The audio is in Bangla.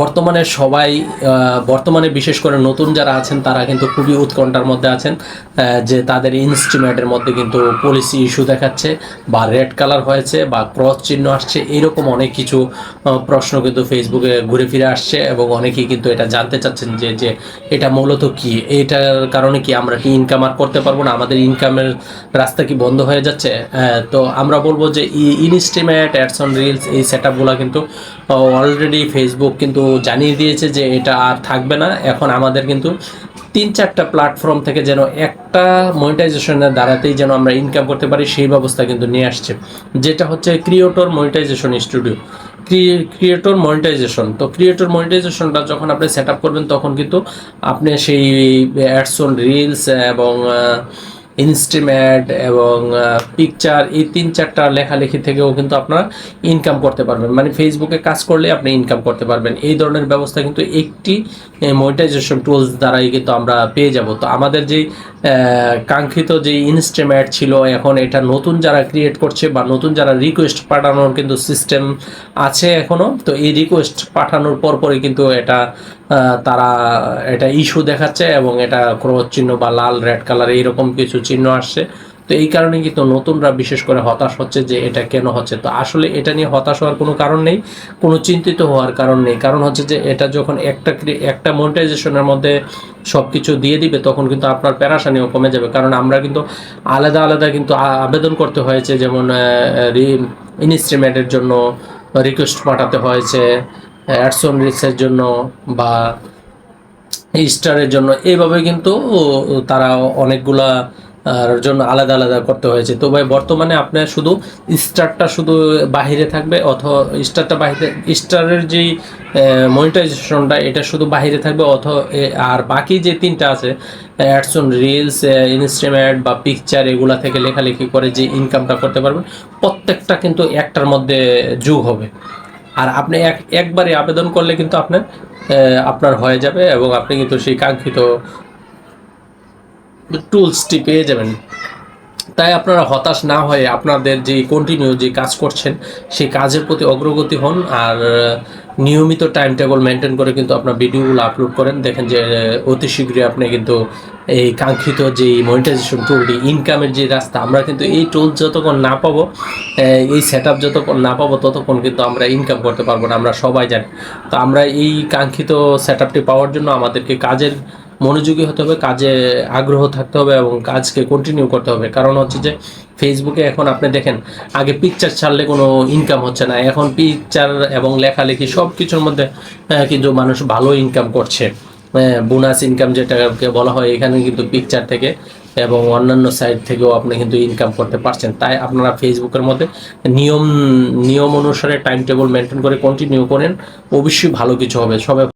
বর্তমানে সবাই বর্তমানে বিশেষ করে নতুন যারা আছেন, তারা কিন্তু খুবই উৎকণ্ঠার মধ্যে আছেন যে তাদের ইনস্টিমেটের মধ্যে কিন্তু পলিসি ইস্যু দেখাচ্ছে, বা রেড কালার হয়েছে, বা ক্রস চিহ্ন আসছে, এরকম অনেক কিছু প্রশ্ন কিন্তু ফেসবুকে ঘুরে ফিরে আসছে, এবং অনেকেই কিন্তু এটা জানতে চাচ্ছেন যে যে এটা মূলত কি? এটার কারণে কি আমরা কি ইনকাম আর করতে পারব না? আমাদের ইনকামের রাস্তা কি বন্ধ হয়ে যাচ্ছে? তো আমরা বলব যে ইনস্টিমেট অ্যাডস অন রিলস এই সেট কিন্তু অলরেডি ফেসবুক কিন্তু জানিয়ে দিয়েছে যে এটা আর থাকবে না। এখন আমাদের কিন্তু তিন চারটা প্ল্যাটফর্ম থেকে যেন একটা মনিটাইজেশনের দ্বারাতেই যেন আমরা ইনকাম করতে পারি, সেই ব্যবস্থা কিন্তু নিয়ে আসছে। যেটা হচ্ছে creator monetization studio creator monetization তো ক্রিয়েটর মনিটাইজেশনটা যখন আপনি সেট আপ করবেন, তখন কিন্তু আপনি সেই অ্যাডস অন রিলস এবং ইনস্টিমেট এবং পিকচার এই তিন চারটা লেখালেখি থেকেও কিন্তু আপনারা ইনকাম করতে পারবেন। মানে ফেসবুকে কাজ করলে আপনি ইনকাম করতে পারবেন। এই ধরনের ব্যবস্থা কিন্তু একটি মনিটাইজেশন টুলস দ্বারাই কিন্তু আমরা পেয়ে যাব। তো আমাদের আহ, কাঙ্ক্ষিত যে ইনস্টিমেট ছিল এখন এটা নতুন যারা ক্রিয়েট করছে বা নতুন যারা রিকোয়েস্ট পাঠানোর কিন্তু সিস্টেম আছে এখনও তো এই রিকোয়েস্ট পাঠানোর পর পরই কিন্তু এটা তারা এটা ইস্যু দেখাচ্ছে এবং এটা ক্রস চিহ্ন বা লাল রেড কালার এইরকম কিছু চিহ্ন আসছে। তো এই কারণে কিন্তু নতুনরা বিশেষ করে হতাশ হচ্ছে যে এটা কেন হচ্ছে। তো আসলে এটা নিয়ে হতাশ হওয়ার কোনো কারণ নেই, কোনো চিন্তিত হওয়ার কারণ নেই। কারণ হচ্ছে যে এটা যখন একটা একটা মনিটাইজেশনের মধ্যে সব কিছু দিয়ে দিবে, তখন কিন্তু আপনার প্যারাসানিও কমে যাবে। কারণ আমরা কিন্তু আলাদা আলাদা কিন্তু আবেদন করতে হয়েছে। যেমন ইনস্ট্রিমেন্টের জন্য রিকোয়েস্ট পাঠাতে হয়েছে। অ্যাডসন রিক্সের জন্য বা স্টারের জন্য, এইভাবে কিন্তু তারা অনেকগুলা জন্য আলাদা আলাদা করতে হয়েছে। তো ভাই, বর্তমানে আপনার শুধু স্টারটা শুধু বাহিরে থাকবে অথবা স্টারটা বাহিরে স্টারের যেই মনিটাইজেশনটা এটা শুধু বাহিরে থাকবে অথবা আর বাকি যে তিনটা আছে অ্যাডসন রিলস ইনস্ট্রিমেন্ট বা পিকচার এগুলা থেকে লেখালেখি করে যে ইনকামটা করতে পারবেন, প্রত্যেকটা কিন্তু একটার মধ্যে যোগ হবে। আর আপনি এক, একবারে আবেদন করলে কিন্তু আপনার আপনার হয়ে যাবে এবং আপনি কিন্তু সেই কাঙ্ক্ষিত টুলসটি পেয়ে যাবেন। তাই আপনারা হতাশ না হয়ে আপনাদের যে কন্টিনিউ যে কাজ করছেন, সেই কাজের প্রতি অগ্রগতি হন আর নিয়মিত টাইম টেবল মেনটেন করে কিন্তু আপনার ভিডিওগুলো আপলোড করেন। দেখেন যে অতি শীঘ্রই আপনি কিন্তু এই কাঙ্ক্ষিত যে মনিটাইজেশন টুলটি ইনকামের যে রাস্তা, আমরা কিন্তু এই টুল যতক্ষণ না পাবো এই সেট আপ যতক্ষণ না পাবো, ততক্ষণ কিন্তু আমরা ইনকাম করতে পারব না, আমরা সবাই জানি। তো আমরা এই কাঙ্ক্ষিত সেট পাওয়ার জন্য আমাদেরকে কাজের মনোযোগী হতে হবে, কাজে আগ্রহ থাকতে হবে এবং কাজকে কন্টিনিউ করতে হবে। কারণ হচ্ছে যে ফেসবুকে এখন আপনি দেখেন, আগে পিকচার ছাড়লে কোনো ইনকাম হচ্ছে না। এখন পিকচার এবং লেখালেখি সব কিছুর মধ্যে কিন্তু মানুষ ভালো ইনকাম করছে। বোনাস ইনকাম যেটাকে বলা হয়, এখানে কিন্তু পিকচার থেকে এবং অন্যান্য সাইট থেকেও আপনি কিন্তু ইনকাম করতে পারছেন। তাই আপনারা ফেসবুকের মধ্যে নিয়ম নিয়ম অনুসারে টাইম টেবল মেনটেন করে কন্টিনিউ করেন। অবশ্যই ভালো কিছু হবে। সবাই